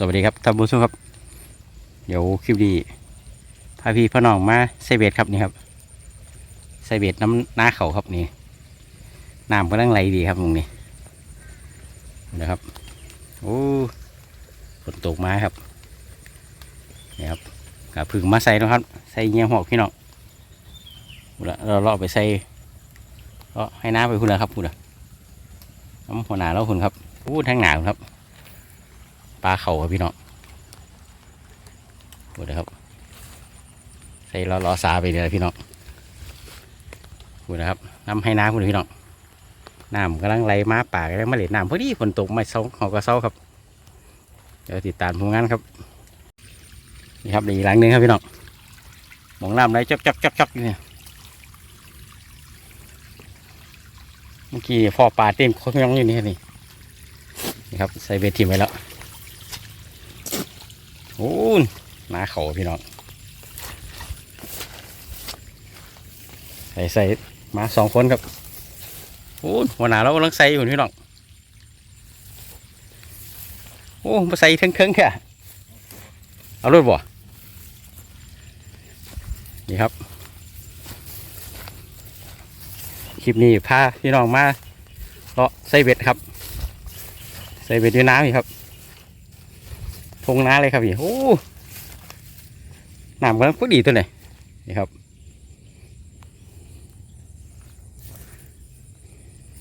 สวัสดีครับท่านผู้ชมครับ เดี๋ยวคลิปนี้พาพี่พ่อน้องมาใส่เบ็ดครับนี่ครับใส่เบ็ดน้ำหน้าเขาครับนี่น้ำกำลังไหลดีครับตรงนี้นะครับโอ้ฝนตกมาครับนี่ครับกับพึ่งมาใส่แล้วครับใส่เงี้ยหอกพี่น้องพูดละเราเลาะไปใส่เลาะให้น้ำไปคุณละครับพูดละน้ำหัวหนาแล้วคุณครับพูดทั้งหนาวครับ ปลาเข่าครับพี่น้องดูนะครับใส่ล้อล้อซาไปเลยพี่น้องดูนะครับน้ำให้น้ำคุณพี่น้องน้ำกำลังไหลมาป่ากำลังมาเล่นน้ำพอดีฝนตกไม่เซาเขาก็เซาครับเดี๋ยวติดตามผลงานครับนี่ครับอีกหลังนึงครับพี่น้องมองน้ำไหลจับจับจับจับอยู่เนี่ยเมื่อกี้พอปลาเต็มเขายังอยู่นี่ครับนี่นี่ครับใส่เบ็ดทิมไว้แล้ว โอ้ยหนาเขาพี่น้องใส่ใส่มาสองคนครับโอ้ยหัวหนาเรากำลังใส่อยู่พี่น้องโอ้มาใส่ทั้งเครื่องแค่เอารถบ่นี่ครับ คลิปนี้พาพี่น้องมาเลาะใส่เบ็ดครับ ใส่เบ็ดด้วยน้ำนี่ครับ งน้าเลยครับพี่โอ้น้ำกำลังพอดีตัวไหนนี่ครับ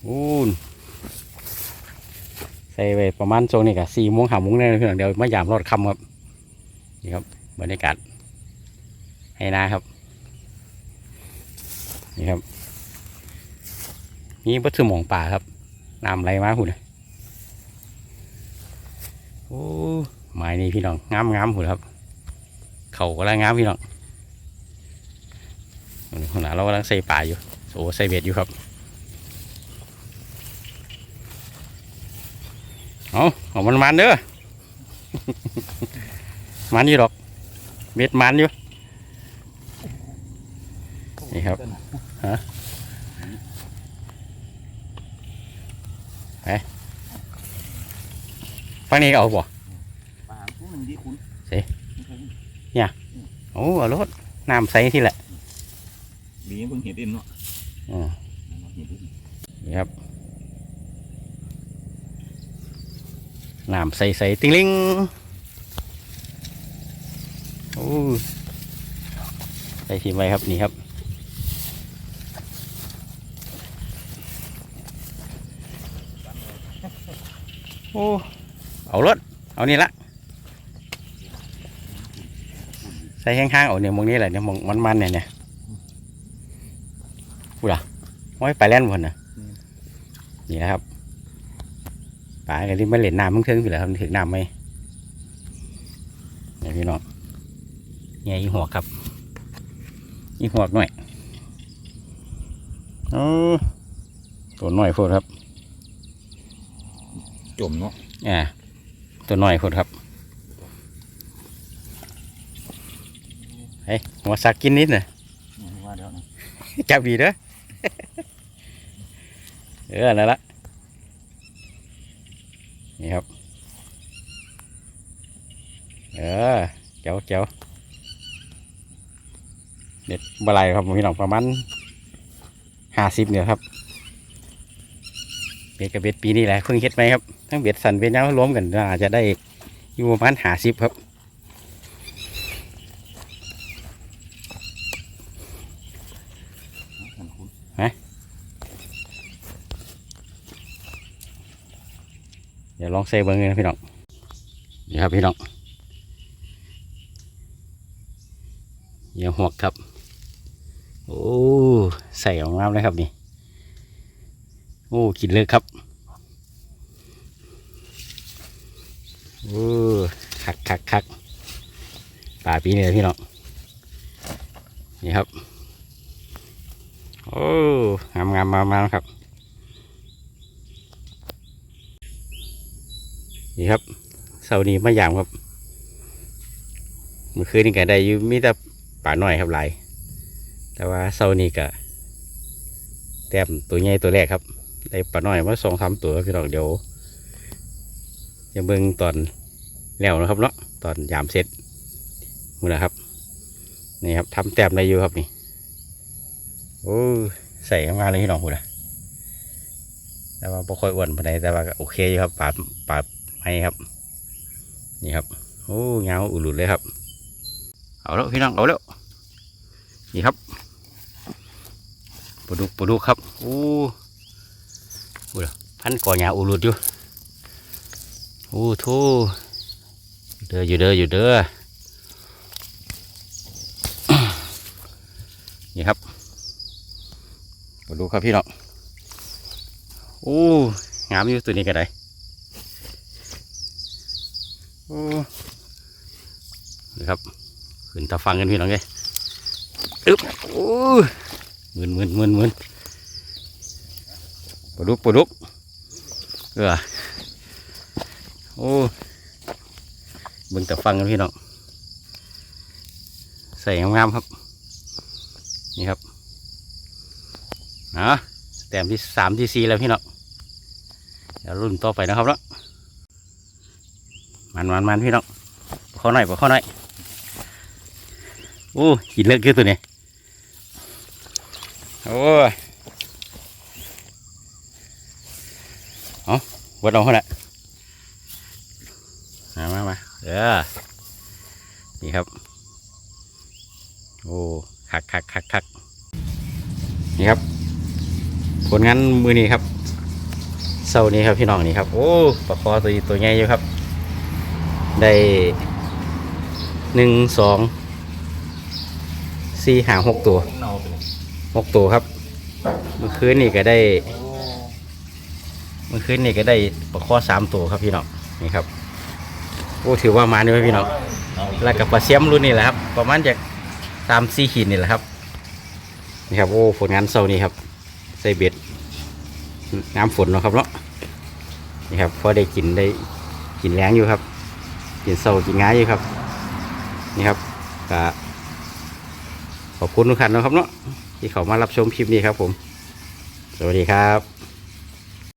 โอ้ใส่ไปประมาณโซนนี้กับสี่โมงหาโมงเนี่ยพี่น้องเดี๋ยวมายามรอดคำครับนี่ครับบรรยากาศให้นาครับ นี่ครับ นี่วัตถุมองป่าครับน้ำไหลมาหุ่นโอ้ ไม้นี่พี่น้องงามงามหุ่นครับ เขากำลังงามพี่น้องขณะเรากำลังใส่ป่าอยู่โอ้ใส่เบ็ดอยู่ครับเอาเอามันมันเด้อมันอยู่หรอกเบ็ดมันอยู่นี่ครับฮะฟังนี้เอาบ่ ปลาผู้หนึ่งที่คุณ โอ้เอารถน้ำใสที่แหละมีเพิ่งเห็นเองเนาะอืมเห็นเองนี่ครับน้ำใสใสๆติ้งลิงโอ้ใส่ทีมไว้ครับนี่ครับ โอ้ เอารถเอานี่ละใส่ข้างๆเอาเนี่ยมองนี้แหละเนี่ยมองมันๆเนี่ยเนี่ยพูดอะโอ้ยไปแล่นบนนะนี่นะครับป่ากันที่มาเล่นน้ำมึงเทิงอยู่แล้วครับถึงน้ำไหมเนี่ยพี่น้องเนี่ยอีหัวครับอีหัวหน่อยโอ้ตัวหน่อยพูดครับ จมเนาะอ่าตัวน้อยคนครับ เฮ้ยหัวสักกินนิดน่ะว่าเดี๋ยวนะจับดีเด้อเออนั่นละนี่ครับ เออเจ้าเจ้าเด็ดบหลายครับพี่น้องประมาณห้าสิบเนี่ยครับ เบ็ดกับเบ็ดปีนี้แหละเพิ่งเฮ็ดไหมครับ ทั้งเบ็ดสันเบ็ดยาวรวมกันอาจจะได้อยู่ประมาณหาสิบครับ เห็ นคุณเดี๋ยวลองเซเบิ้งเลยนะพี่น้องนี่ครับพี่น้องเหยี่ยวหวกครับ โอ้ใส่ของงามเลยครับนี่โอ้กินเลยครับโอ้คักคักคักป่าปีนี้เลยพี่น้องนี่ครับ โอ้งามงามมามาครับ นี่ครับเสาร์นี้มายามครับ เมื่อคืนนี่ก็ได้อยู่มีแต่ป่าน้อยครับหลาย แต่ว่าเสาร์นี้ก็แต้มตัวใหญ่ตัวแรกครับ ได้ป่าน้อยมาสองสามตัวพี่น้องเดี๋ยวจะเบิ่งตอนแล้วนะครับเนาะตอนยามเสร็จนี่แหละครับนี่ครับทำแต้มได้อยู่ครับนี่ โอ้ใส่มากเลยพี่น้องพูดนะแต่ว่าบ่ค่อยอ้วนปานใดแต่ว่าโอเคอยู่ครับปาดปาดให้ครับ นี่ครับโอ้เงาอุลุดเลยครับ เอาแล้วพี่น้องเอาแล้วนี่ครับปลาดุกปลาดุกครับโอ้โหพันก่อหยาอุลุดอยู่โอ้โธ่เด้ออยู่เด้ออยู่เด้อนี่ครับ มาดูครับพี่น้องโอ้งามอยู่ตัวนี้ก็ได้โอ้นี่ครับขึ้นตาฟังกันพี่น้องเลยอึ๊บโอ้มึนมึนมึนมึนปลาดุกปลาดุกเออโอ้เบิ่งตาฟังกันพี่น้องใส่งามๆครับ นี่ครับ อะแต้มที่สามที่สี่แล้วพี่น้องเดี๋ยวรุ่นต่อไปนะครับเนาะมันมันมันพี่น้องข้อหน่อยข้อหน่อยโอ้หินเลือกคือตัวนี้โอ้ยเอาวัดเอาเท่าไหร่มามามาเออนี่ครับ โอ้คักคักคักคักนี่ครับ ผลงานมือนี้ครับเสาร์นี้ครับพี่น้องนี่ครับ โอ้ปลาคอตัวตัวใหญ่อยู่ครับ ได้หนึ่งสองสี่หางหกตัวหกตัวครับ เมื่อคืนนี่ก็ได้ เมื่อคืนนี่ก็ได้ปลาคอสามตัวครับพี่น้องนี่ครับโอ้ถือว่ามานี่ไหมพี่น้องแล้วกับปลาเสียมรุ่นนี่แหละครับ ประมาณจากสามสี่ขีดนี่แหละครับ นี่ครับโอ้ผลงานเศร้านี่ครับ ใส่เบ็ดน้ำฝนเนาะครับเนาะนี่ครับพอได้กินได้กินแรงอยู่ครับ กินเศร้ากินง่ายอยู่ครับ นี่ครับก็ขอบคุณทุกท่านนะครับเนาะที่เขามารับชมคลิปนี้ครับผม สวัสดีครับ